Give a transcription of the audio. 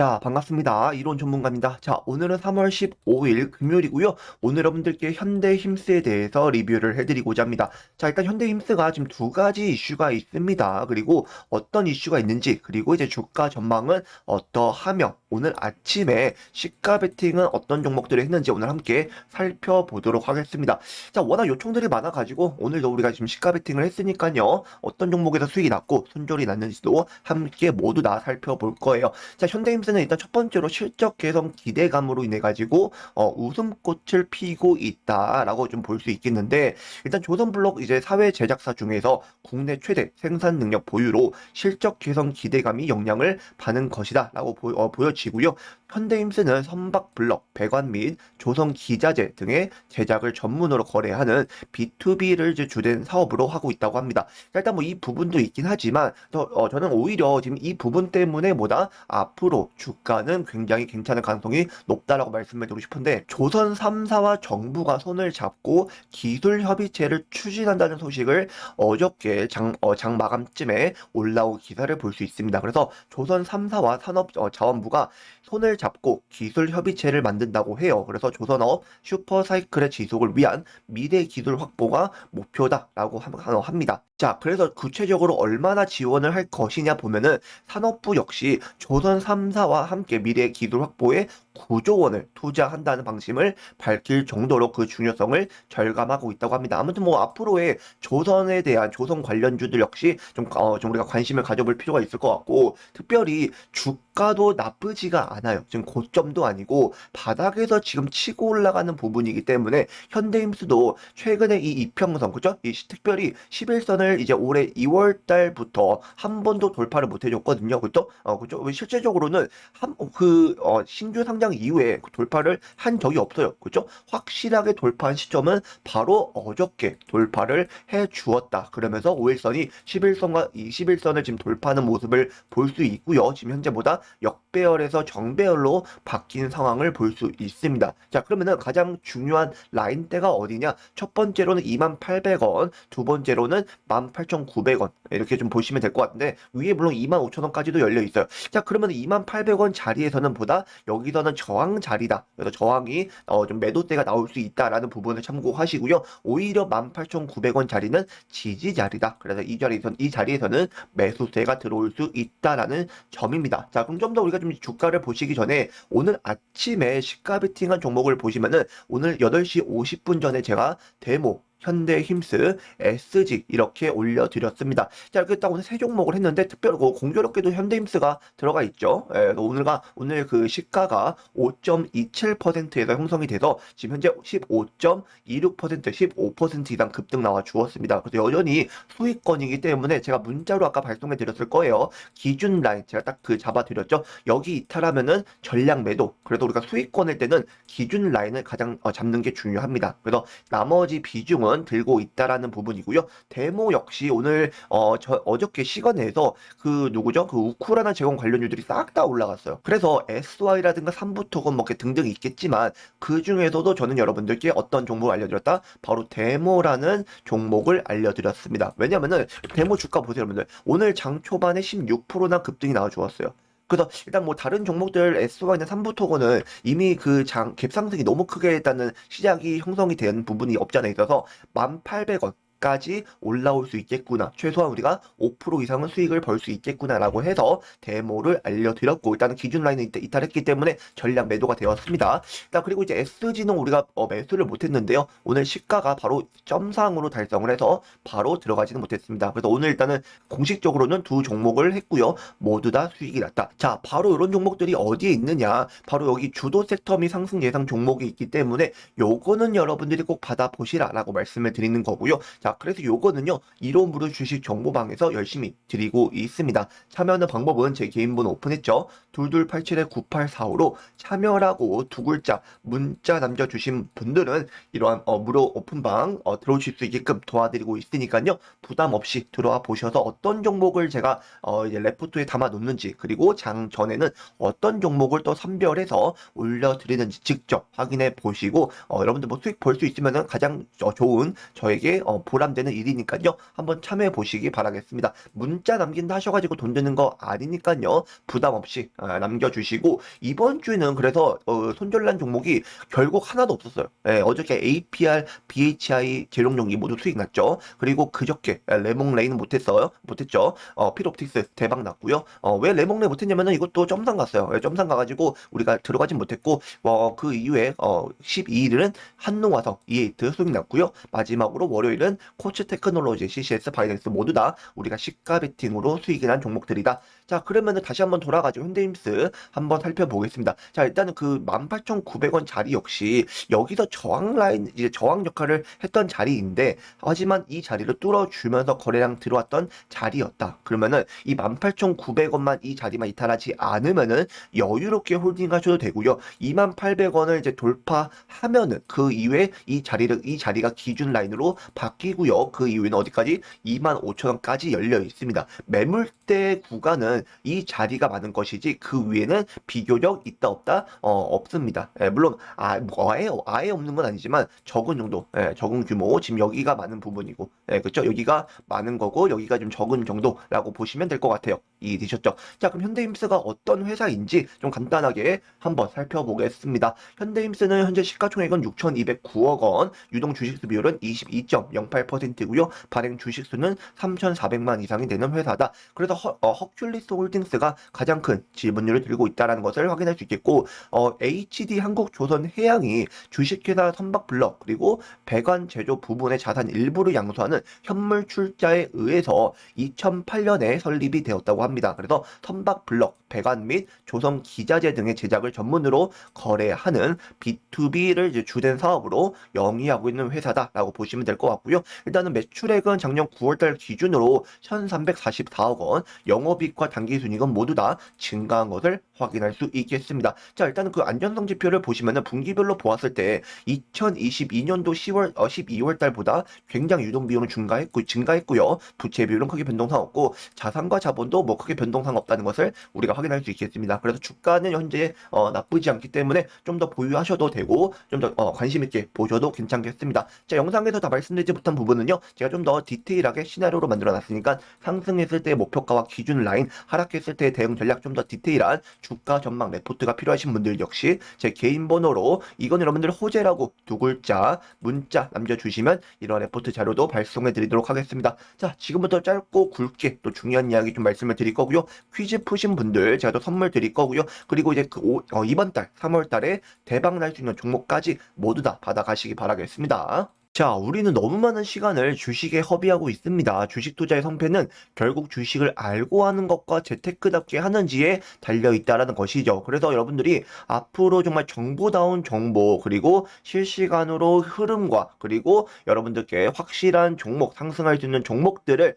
자, 반갑습니다. 이론 전문가입니다. 자, 오늘은 3월 15일 금요일이고요. 오늘 여러분들께 현대 힘스에 대해서 리뷰를 해드리고자 합니다. 자, 일단 현대 힘스가 지금 두 가지 이슈가 있습니다. 그리고 어떤 이슈가 있는지, 그리고 이제 주가 전망은 어떠하며, 오늘 아침에 시가 베팅은 어떤 종목들을 했는지 오늘 함께 살펴보도록 하겠습니다. 자, 워낙 요청들이 많아가지고 오늘도 우리가 지금 시가 베팅을 했으니까요. 어떤 종목에서 수익이 났고 손절이 났는지도 함께 모두 다 살펴볼 거예요. 자, 현대 힘스 는 일단 첫 번째로 실적 개선 기대감으로 인해 가지고 어, 웃음꽃을 피고 있다라고 좀 볼 수 있겠는데 일단 조선블록 이제 사회 제작사 중에서 국내 최대 생산 능력 보유로 실적 개선 기대감이 영향을 받는 것이다라고 보, 어, 보여지고요. 현대힘스는 선박블럭, 배관 및 조선 기자재 등의 제작을 전문으로 거래하는 B2B를 이제 주된 사업으로 하고 있다고 합니다. 자, 일단 뭐 이 부분도 있긴 하지만 저, 어, 저는 오히려 지금 이 부분 때문에 보다 앞으로 주가는 굉장히 괜찮은 가능성이 높다라고 말씀을 드리고 싶은데 조선 3사와 정부가 손을 잡고 기술 협의체를 추진한다는 소식을 어저께 장, 어, 장 마감쯤에 올라온 기사를 볼 수 있습니다. 그래서 조선 3사와 산업자원부가 손을 잡고 기술 협의체를 만든다고 해요. 그래서 조선업 슈퍼사이클의 지속을 위한 미래 기술 확보가 목표다라고 함- 합니다. 자, 그래서 구체적으로 얼마나 지원을 할 것이냐 보면은 산업부 역시 조선 3사와 함께 미래 기술 확보에 9조 원을 투자한다는 방침을 밝힐 정도로 그 중요성을 절감하고 있다고 합니다. 아무튼 뭐 앞으로의 조선에 대한 조선 관련주들 역시 좀, 어, 좀 우리가 관심을 가져볼 필요가 있을 것 같고 특별히 주가도 나쁘지가 않아요. 지금 고점도 아니고 바닥에서 지금 치고 올라가는 부분이기 때문에 현대임수도 최근에 이 이평선 그죠? 이 시- 특별히 11선을 이제 올해 2월 달부터 한 번도 돌파를 못 해줬거든요. 그죠? 어, 그죠? 실제적으로는 한, 그, 어, 신규 상장 이후에 돌파를 한 적이 없어요. 그죠? 확실하게 돌파한 시점은 바로 어저께 돌파를 해 주었다. 그러면서 5일선이 11선과 21선을 지금 돌파하는 모습을 볼 수 있고요. 지금 현재보다 역 배열에서 정배열로 바뀐 상황을 볼 수 있습니다. 자, 그러면은 가장 중요한 라인대가 어디냐? 첫 번째로는 28,800원, 두 번째로는 18,900원. 이렇게 좀 보시면 될 것 같은데, 위에 물론 25,000원까지도 열려 있어요. 자, 그러면 28,800원 자리에서는 보다 여기서는 저항 자리다. 그래서 저항이 어, 좀 매도대가 나올 수 있다라는 부분을 참고하시고요. 오히려 18,900원 자리는 지지 자리다. 그래서 이 자리에서 이 자리에서는 매수세가 들어올 수 있다라는 점입니다. 자, 그럼 좀 더 우리가 좀 주가를 보시기 전에 오늘 아침에 시가 베팅한 종목을 보시면은 오늘 8시 50분 전에 제가 데모 현대힘스, SG 이렇게 올려드렸습니다. 자, 이렇게 딱 오늘 세 종목을 했는데 특별히 그 공교롭게도 현대힘스가 들어가 있죠. 예, 오늘가 오늘 그 시가가 5.27%에서 형성이 돼서 지금 현재 15.26% 15% 이상 급등 나와 주었습니다. 그래서 여전히 수익권이기 때문에 제가 문자로 아까 발송해 드렸을 거예요. 기준 라인 제가 딱 그 잡아 드렸죠. 여기 이탈하면은 전량 매도. 그래도 우리가 수익권일 때는 기준 라인을 가장 어, 잡는 게 중요합니다. 그래서 나머지 비중은 들고 있다라는 부분이고요. 데모 역시 오늘 어, 저, 어저께 시간에서 그 누구죠? 그 우크라이나 제공 관련주들이 싹 다 올라갔어요. 그래서 SY라든가 삼부토건 뭐 등등 있겠지만 그 중에서도 저는 여러분들께 어떤 종목을 알려드렸다? 바로 데모라는 종목을 알려드렸습니다. 왜냐면은 데모 주가 보세요, 여러분들. 오늘 장 초반에 16%나 급등이 나와 주었어요. 그래서 일단 뭐 다른 종목들 SY나 삼부토건은 이미 그 장 갭 상승이 너무 크게 했다는 시작이 형성이 된 부분이 없지 않아 있어서 1,800원 까지 올라올 수 있겠구나. 최소한 우리가 5% 이상은 수익을 벌 수 있겠구나라고 해서 데모를 알려드렸고 일단은 기준 라인을 이탈- 이탈했기 때문에 전량 매도가 되었습니다. 일단 그리고 이제 SG는 우리가 어, 매수를 못했는데요. 오늘 시가가 바로 점상으로 달성을 해서 바로 들어가지는 못했습니다. 그래서 오늘 일단은 공식적으로는 두 종목을 했고요. 모두 다 수익이 났다. 자, 바로 이런 종목들이 어디에 있느냐? 바로 여기 주도 섹터 및 상승 예상 종목이 있기 때문에 요거는 여러분들이 꼭 받아보시라라고 말씀을 드리는 거고요. 자, 그래서 요거는요. 이론부로 주식 정보방에서 열심히 드리고 있습니다. 참여하는 방법은 제 개인 번호 오픈했죠. 2287-9845로 참여라고 두 글자 문자 남겨주신 분들은 이러한 어, 무료 오픈방 어, 들어오실 수 있게끔 도와드리고 있으니까요. 부담 없이 들어와 보셔서 어떤 종목을 제가 어, 이제 레포트에 담아 놓는지 그리고 장 전에는 어떤 종목을 또 선별해서 올려드리는지 직접 확인해 보시고 어, 여러분들 뭐 수익 벌수 있으면은 가장 어, 좋은 저에게 어, 보람 보람되는 일이니까요. 한번 참여해 보시기 바라겠습니다. 문자 남긴다 하셔가지고 돈 드는 거 아니니까요. 부담 없이 아, 남겨주시고 이번 주에는 그래서 어, 손절난 종목이 결국 하나도 없었어요. 예, 어저께 APR, BHI, 재룡용이 모두 수익 났죠. 그리고 그저께 예, 레몽레이는 못했어요. 못했죠. 어, 필옵틱스 대박 났고요. 어, 왜 레몽레이 못했냐면은 이것도 점상 갔어요. 예, 점상 가가지고 우리가 들어가진 못했고 어, 그 이후에 어, 12일은 한농화성 E8 수익 났고요. 마지막으로 월요일은 코츠 테크놀로지, CCS, 바이낸스 모두 다 우리가 시가 베팅으로 수익이 난 종목들이다. 자, 그러면은 다시 한번 돌아가지고 현대힘스 한번 살펴보겠습니다. 자, 일단은 그 18,900원 자리 역시 여기서 저항 라인, 이제 저항 역할을 했던 자리인데, 하지만 이 자리를 뚫어주면서 거래량 들어왔던 자리였다. 그러면은 이 18,900원만 이 자리만 이탈하지 않으면은 여유롭게 홀딩 하셔도 되고요. 28,800원을 이제 돌파하면은 그 이후에 이 자리를, 이 자리가 기준 라인으로 바뀌고요. 그 이후에는 어디까지? 25,000원까지 열려 있습니다. 매물대 구간은 이 자리가 많은 것이지 그 위에는 비교적 있다 없다 어, 없습니다. 예, 물론 아, 뭐 아예 아예 없는 건 아니지만 적은 정도, 예, 적은 규모 지금 여기가 많은 부분이고, 예, 그렇죠? 여기가 많은 거고 여기가 좀 적은 정도라고 보시면 될 것 같아요. 이해되셨죠? 자, 그럼 현대힘스가 어떤 회사인지 좀 간단하게 한번 살펴보겠습니다. 현대힘스는 현재 시가총액은 6,209억 원, 유동 주식수 비율은 22.08%고요. 발행 주식수는 3,400만 이상이 되는 회사다. 그래서 허, 어, 큐리스 홀딩스가 가장 큰 지분율을 들고 있다는 것을 확인할 수 있겠고 어, HD 한국조선해양이 주식회사 선박블럭 그리고 배관 제조 부분의 자산 일부를 양수하는 현물 출자에 의해서 2008년에 설립이 되었다고 합니다. 그래서 선박블럭, 배관 및 조선 기자재 등의 제작을 전문으로 거래하는 B2B를 이제 주된 사업으로 영위하고 있는 회사다라고 보시면 될 것 같고요. 일단은 매출액은 작년 9월달 기준으로 1,344억 원, 영업이익과 단기순이익은 모두 다 증가한 것을 확인할 수 있겠습니다. 자, 일단은 그 안전성 지표를 보시면은 분기별로 보았을 때 2022년도 10월 어, 12월 달보다 굉장히 유동 비용은 증가했고 증가했고요. 부채 비율은 크게 변동상 없고 자산과 자본도 뭐 크게 변동상 없다는 것을 우리가 확인할 수 있겠습니다. 그래서 주가는 현재 어, 나쁘지 않기 때문에 좀 더 보유하셔도 되고 좀더 어, 관심 있게 보셔도 괜찮겠습니다. 자, 영상에서 다 말씀드리지 못한 부분은요. 제가 좀 더 디테일하게 시나리오로 만들어 놨으니까 상승했을 때 목표가와 기준 라인, 하락했을 때 대응 전략 좀 더 디테일한 주가 전망 레포트가 필요하신 분들 역시 제 개인 번호로 이건 여러분들 호재라고 두 글자 문자 남겨주시면 이런 레포트 자료도 발송해 드리도록 하겠습니다. 자, 지금부터 짧고 굵게 또 중요한 이야기 좀 말씀을 드릴 거고요. 퀴즈 푸신 분들 제가 또 선물 드릴 거고요. 그리고 이제 그 오, 어, 이번 달 3월 달에 대박 날 수 있는 종목까지 모두 다 받아가시기 바라겠습니다. 자, 우리는 너무 많은 시간을 주식에 허비하고 있습니다. 주식 투자의 성패는 결국 주식을 알고 하는 것과 재테크답게 하는지에 달려 있다라는 것이죠. 그래서 여러분들이 앞으로 정말 정보다운 정보, 그리고 실시간으로 흐름과, 그리고 여러분들께 확실한 종목, 상승할 수 있는 종목들을